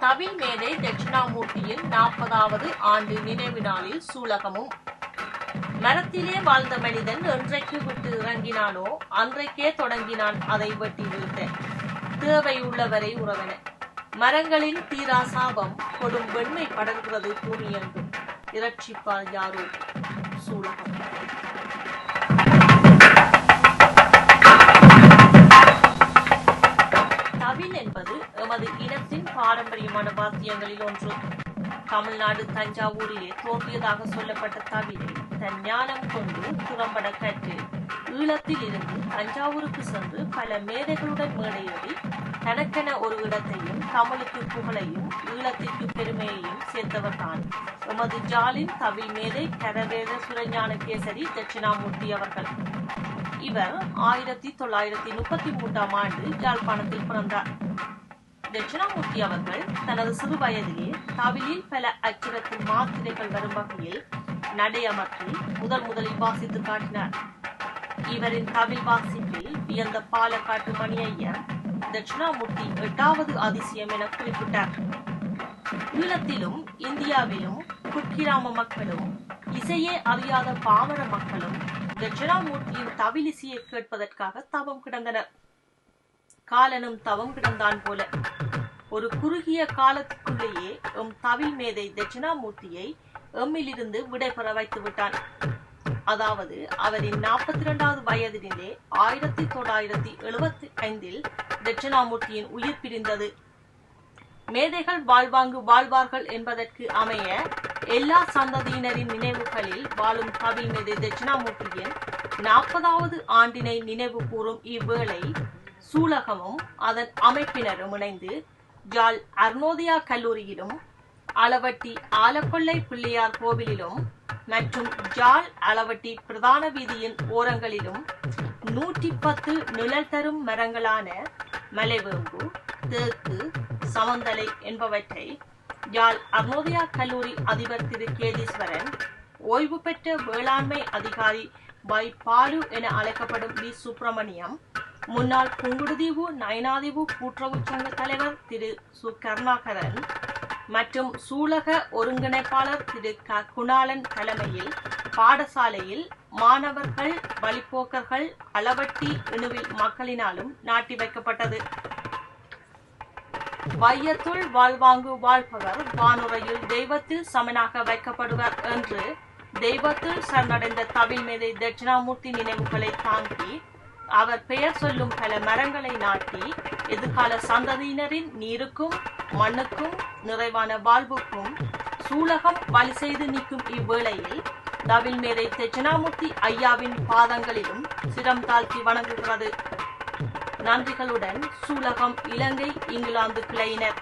தவில் மேதை தட்சிணாமூர்த்தியின் நாற்பதாவது ஆண்டு நினைவு நாளில் சூலகமும். மரத்திலே வாழ்ந்த மனிதன் என்றைக்கு விட்டு இறங்கினானோ அன்றைக்கே தொடங்கினான் அதை வெட்டி வீழ்த்த. தேவையுள்ளவரை உறவன. மரங்களின் தீரா சாபம் கொடும் வெண்மை படர்கிறது பூமி என்றும். இரட்சிப்பார் யாரோ? சூலகம். பாரம்பரியமான வாத்தியங்களில் ஒன்று தமிழ்நாடு தஞ்சாவூரிலே தோன்றியதாக சொல்லப்பட்ட தவிலை தன் ஞானம் கொண்டு திறம்பட கற்று ஈழத்தில் இருந்து தஞ்சாவூருக்கு சென்று பல மேதைகளுடன் மேடையேறி தனக்கென ஒரு இடத்தையும் தமிழுக்கு புகழையும் ஈழத்திற்கு பெருமையையும் சேர்த்தவர் தான். எமது ஜாலின் தமிழ் மேதை கரவேத சுரஞான கேசரி தட்சிணாமூர்த்தி அவர்கள். இவர் ஆயிரத்தி தொள்ளாயிரத்தி முப்பத்தி மூன்றாம் ஆண்டு யாழ்ப்பாணத்தில் பிறந்தார். தட்சிணாமூர்த்தி அவர்கள் தனது சிறு வயதிலே தவிலில் பல அச்சுரத்தின் மாத்திரைகள் வரும் வகையில் நடையமற்றி முதல் முதலில் வாசித்து காட்டினார். இவரின் தமிழ் வாசிப்பில் வியந்த பாலக்காட்டு மணியையர் தட்சிணாமூர்த்தி எட்டாவது அதிசயம் என குறிப்பிட்டார். ஈழத்திலும் இந்தியாவிலும் குக்கிராம மக்களும் இசையே அறியாத பாமர மக்களும் தட்சிணாமூர்த்தியின் தவிலிசையை கேட்பதற்காக தவம் கிடந்தனர். காலனும் தவம் கிடந்தான் போல. ஒரு குறுகிய காலத்துக்குள்ளேயே எம் தவில் மேதை தட்சிணாமூர்த்தியை எம்மிலிருந்து விடைபெற வைத்து விட்டான். அதாவது அவரின் நாற்பத்தி இரண்டாவது வயதினிலே ஆயிரத்தி தொள்ளாயிரத்தி எழுபத்தி ஐந்தில் தட்சிணாமூர்த்தியின் உயிர் பிரிந்தது. மேதைகள் வாழ்வாங்கு வாழ்வார்கள் என்பதற்கு அமைய எல்லா சந்ததியினரின் நினைவுகளில் வாழும் கவி மேதை தட்சிணாமூர்த்தியின் நாற்பதாவது ஆண்டினை நினைவு கூறும் இவ்வேளை சூலகமும் அதன் அமைப்பினரும் இணைந்து ஜாழ் அர்னோதியா கல்லூரியிலும் அளவட்டி ஆலக்கொள்ளை பிள்ளையார் கோவிலிலும் மற்றும் ஜால் அளவட்டி பிரதான வீதியின் ஓரங்களிலும் நூற்றி பத்து நிழல் தரும் மரங்களான மலைவேம்பு தேக்கு சமந்தலை என்பவற்றை யாழ் அர்னோதயா கல்லூரி அதிபர் திரு. கேதீஸ்வரன் ஓய்வு பெற்ற வேளாண்மை அதிகாரி வை பாலு என அழைக்கப்படும் வி. சுப்பிரமணியம் முன்னாள் புங்குடுதீவு நயனாதீவு கூட்டுறவு சங்க தலைவர் திரு சு. கருணாகரன் மற்றும் சூலக ஒருங்கிணைப்பாளர் திரு. க. குணாளன் தலைமையில் பாடசாலையில் மாணவர்கள் வழிப்போக்கர்கள் அளவட்டி இணுவில் மக்களினாலும் நாட்டி வைக்கப்பட்டது. வையத்துள் வாழ்வாங்கு வாழ்பவர் வானுரையில் தெய்வத்தில் சமனாக வைக்கப்படுவர் என்று தெய்வத்தில் சரணடைந்த தவில் மேதை தட்சிணாமூர்த்தி நினைவுகளை தாங்கி அவர் பெயர் சொல்லும் பல மரங்களை நாட்டி எதிர்கால சந்ததியினரின் நீருக்கும் மண்ணுக்கும் நிறைவான வாழ்வுக்கும் சூலகம் வழி செய்து நிற்கும் இவ்வேளையில் தவின் மேதை தட்சிணாமூர்த்தி ஐயாவின் பாதங்களிலும் சிரம் தாழ்த்தி வணங்குகிறது. நன்றிகளுடன் சூலகம் இலங்கை இங்கிலாந்து கிளையினர்.